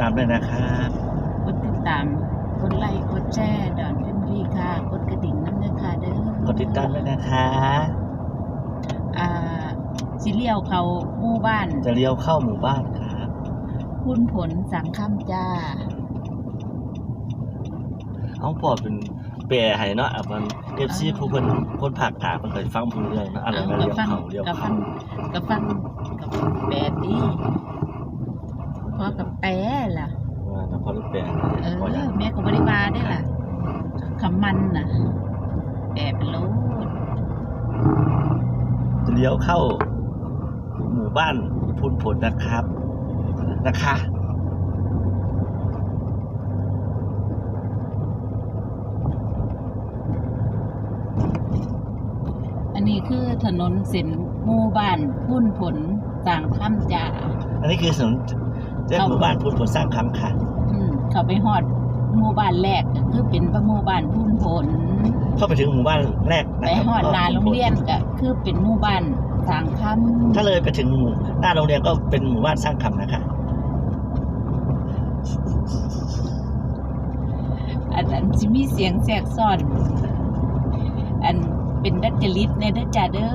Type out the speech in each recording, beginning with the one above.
ตามด้วยนะครับกดติดตาม กดไลค์ กดแชร์ดอนเฟมลี่ค่ะ กดกระดิ่งน้ำเนื้อค่ะเด้อกดติดตามด้วยนะคะอ่าสิเลียวเขาหมู่บ้าน จะเลี้ยวเข้าหมู่บ้านครับคุณผลสังคำจ้า เอาพอเป็นแปรให้เนาะอะมันเอฟซีผู้เพิ่นคนภาคกลางเพิ่นเคยฟังผู้เรื่องเนาะอะไรเอามากัเลี้ยวฟังเข้าเลี้ยวกับฟัเข้างกับฟังกับแปดดีพ อกับแปรล่ะว่านะพอรู้แปรเออพออย่างแม่ก็บริวาได้ล่ะคำมันน่ะแปรเป็นโลดจะเลี้ยวเข้า หมู่บ้านพูนผลนะครับ นะคะอันนี้คือถนนเส้นหมู่บ้านพุ่นผลสังคำจ้าอันนี้คือถนน เรียกหมู่บ้านพูนผลสร้างคำค่ะ อืมเขาไปฮอดหมู่บ้านแรกก็คือเป็นประหมู่บ้านพุ่นผล เข้าไปถึงหมู่บ้านแรกไปนะครับฮอดหนาโรงเรียนก็คือเป็นหมู่บ้านสังคำถ้าเลยไปถึงหมู่หน้าโรงเรียนก็เป็นหมู่บ้านสร้างคำนะคะอันอันสิมีเสียงแทรกซ้อน อันเป็นดัจจริตในเด้อจ้าเด้อ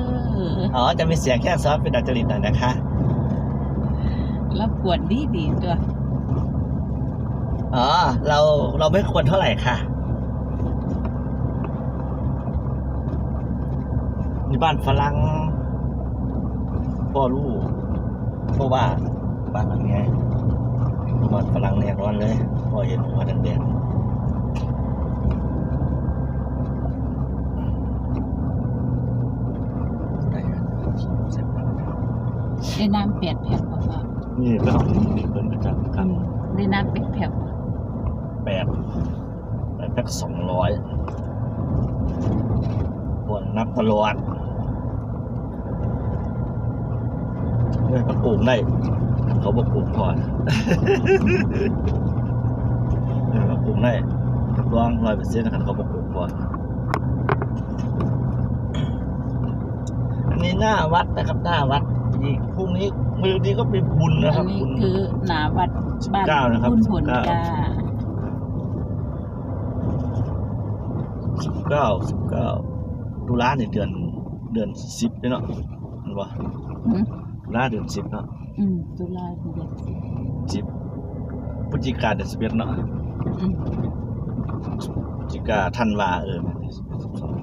อ๋อจะมีเสียงแค่ซอฟเป็นดัจจริตหน่อยนะคะ แล้วกวนดีดีตัว อ๋อ เราเราไม่ควรเท่าไหร่ค่ะนี่บ้านฝรั่งพ่อลูกเพราะว่าบ้านหลังนี้บ้านฝรั่งแน่นอนเลยพอเห็นหัวแดงๆได้ครับเสร็จแล้วได้น้ำแปดแพ็คบ่พ่อ นี่ก็เอานี่เพิ่นประจำครับได้น้ำแปดแพ็คบ่แปดแปดแพ็คสองร้อยควรนับตลอดเนี่ยก็ปลูกได้ เขาบอกปลูกพอนะเนี่ยก็ปลูกได้รับรองร้อยเปอร์เซ็นต์นะครับเขาบอกปลูกพออันนี้หน้าวัดนะครับหน้าวัด อีกพรุ่งนี้มือนี้ก็เป็นบุญนะคอัรับนนี้บุญ คือหนาวัดบ้านเก้านะครับพุ่นผลเก้า จ้าสิบเก้าสิบเก้าตุลาในเดือนเดือนสิบเนาะเห็นปะอืมตุลาเดือนสิบเนาะอืมตุลาเดือนสิบสิบพฤศจิกาเดือนสิบเอ็ดเนาะอืมพฤศจิกาธันวาเออสิบเอ็ดสิบสอง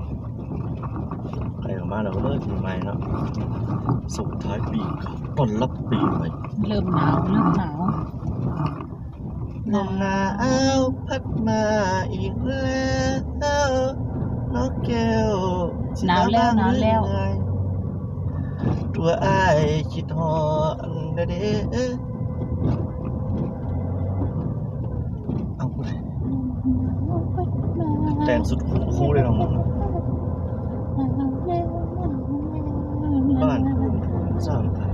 ใครออก มาเราก็เลิกปีใหม่เนาะส่งท้ายปีครับต้อนรับปีใหม่เริ่มหนาวเริ่มหนาวลมหนาวพัดมาอีกแล้วนกแก้วหนาวแล้วหนาวแล้วตัวอ้ายคิดฮอดเด้เด้เอาไปแต่งสุดคู่เลยเนาะ บ้านคุณสร้างไทย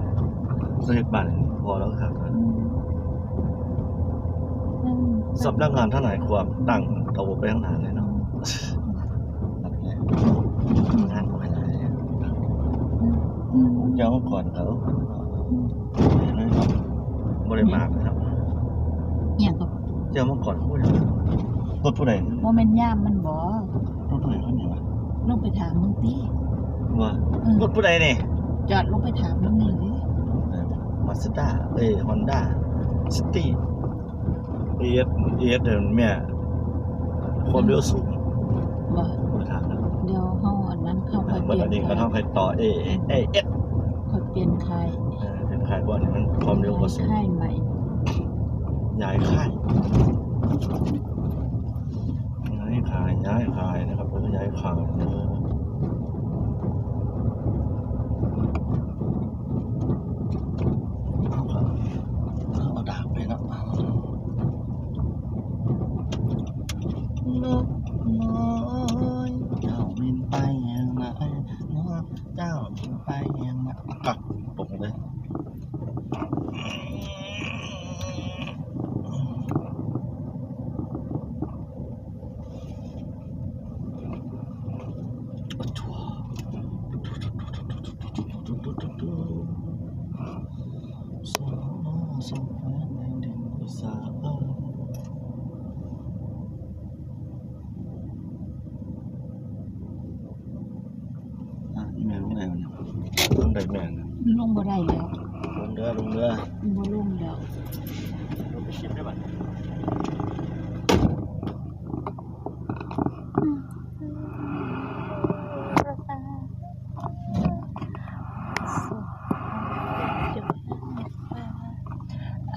เรียกบ้านพอแล้วครับสำนักงานทนายความตั้งระบบไปข้างหน้าเลยเนาะงานไปไหนเจ้าก่อนเขาเห็นไหมครับบริมากนะครับอย่างก็เจ้ามาก่อนพูดรถผู้ใดโมเมนต์ย่ามมันบ่รถผู้ใดคนไหนวะลงไปถามมึงติว่าเออรถผู้ใดนี่ จอดลงไปถามมึงเลยดิมาสด้าเอ้ยฮอนด้าซิตี้เอสเอสเดี๋ยวแม่ความเร็วสูงบ่คุณถามนะเดี๋ยวเฮาอันนั้นเข้าไปเมื่เปอลี่ยนอันนี้ก็ค่ายต้องให้ต่อเอเอเอเอสค่อยเปลี่ยนค่ายเป็นขายบอลนี่มันความเร็วกว่าสูงค่ายใหม่ย้ายค่ายย้ายขายย้ายขายนะครับแล้วก็ย้ายขายเนอะเอาครับเอาดาบไปเนาะ นกน้อยเจ้าบินไปยังไหนนกเจ้าบินไปยังไหนกักตกเลย สาอะนี่แม่ลงไหนวะเนี่ยล งได้แม่นะลงบ่ได้แล้วลงเรือลงเรือบ่ลงแล้วลงไปชิมได้ป่ะ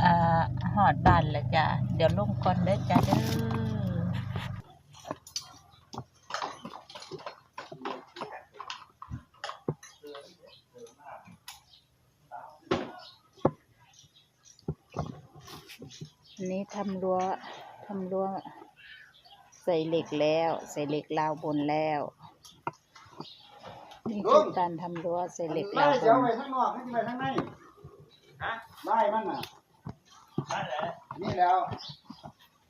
อ่าหอดบ้านแล้วจ้ะเดี๋ยวลงก่อนเด้อจ้ะเด้อ อันนี้ทำรั้วทำรั้วใส่เหล็กแล้ว ใส่เหล็กราวบนแล้วนี่คือการทำรั้วใส่เหล็กไล่ราวบเสียวนไว้ข้างนอกให้ไปข้างในฮะไล่มันน่ะได้แล้วนี่แล้ว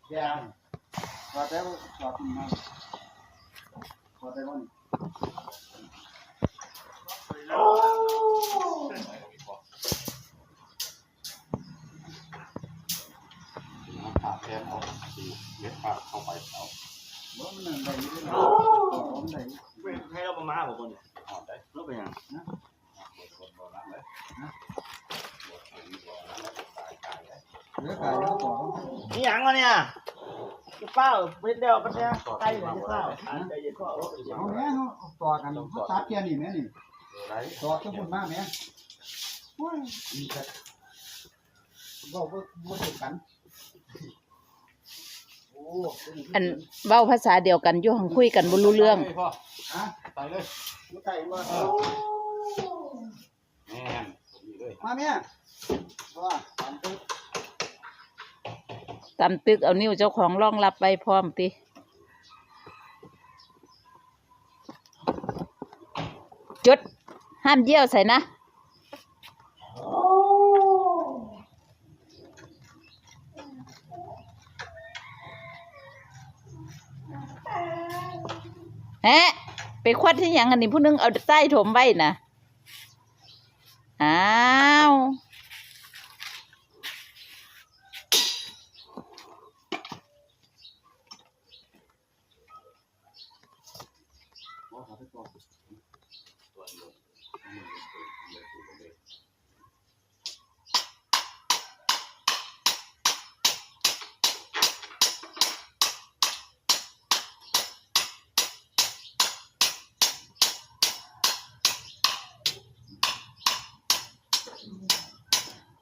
แกงขอแต่ว่าขอดมันขอแต่ว่านี่ผ่ เม็ดปากเข้าไปเอาบ่มันนั่นได้อยู่แล้วผมได้อยู่ให้เราประมาณบ่คนเนี่ยเอาได้ลงไปยังคนโบราณเลยนะโบราณโบราณแล้วตายตายเลยเหลือไก่แล้วต่อนี่ยังวะเนี่ยจะเป้าเบ็ดเดียวกันเนี่ยใกล้เลยจะเป้าใจเย็นก็เอาเอาแม่เนาะต่อกันเขาตัดแค่นี้แม่นี่ไรต่อจะพูดมากแม่โอ้ยมีแต่บอกว่าบ่ถูกกันโอ้อันเว้าภาษาเดียวกันอยู่หังคุยกันบ่รู้เรื่อง พ่อฮะตายเลยบ่ไก่มาแม่นดีเลยมาแม่ว่าตามตึกตามตึกเอานิ้วเจ้าของรองรับไปพร้อมติจุดห้ามเยี่ยวใส่นะ แฮะไปควัดที่ยังอันนี้ผู้นึงเอาใต้ถมไว้นะอ้าว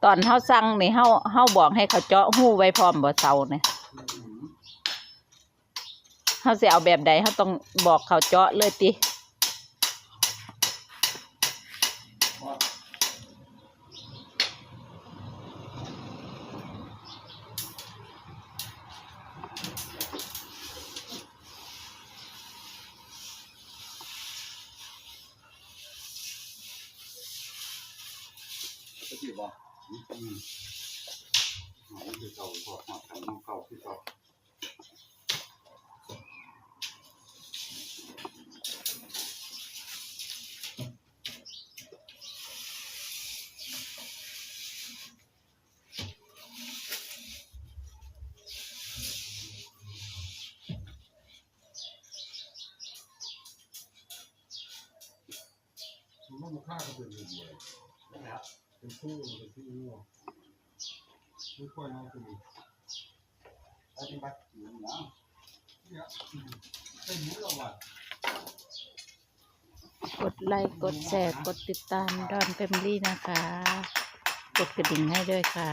อนเฮาสั่งนี่เฮาเฮาบอกให้เขาเจาะหู้ไว้พร้อมบ่เซาเนี่ยเฮาสิเอาแบบใดเฮาต้องบอกเขาเจาะเลยติที่บ อกอืมเอาที่เขาพ่อมาทำน้องเข้าที่เขามันมาฆ่ากันเป็นเลย เป็นผู้เป็นผู้งัวไม่ค่อยเอาไปดูปฏิบัติอยู่นะเนี่ยเป็นหมูละวันกดไลค์กดแชร์กดติดตามดอนเฟมลี่นะคะ กดกระดิ่งให้ด้วยค่ะ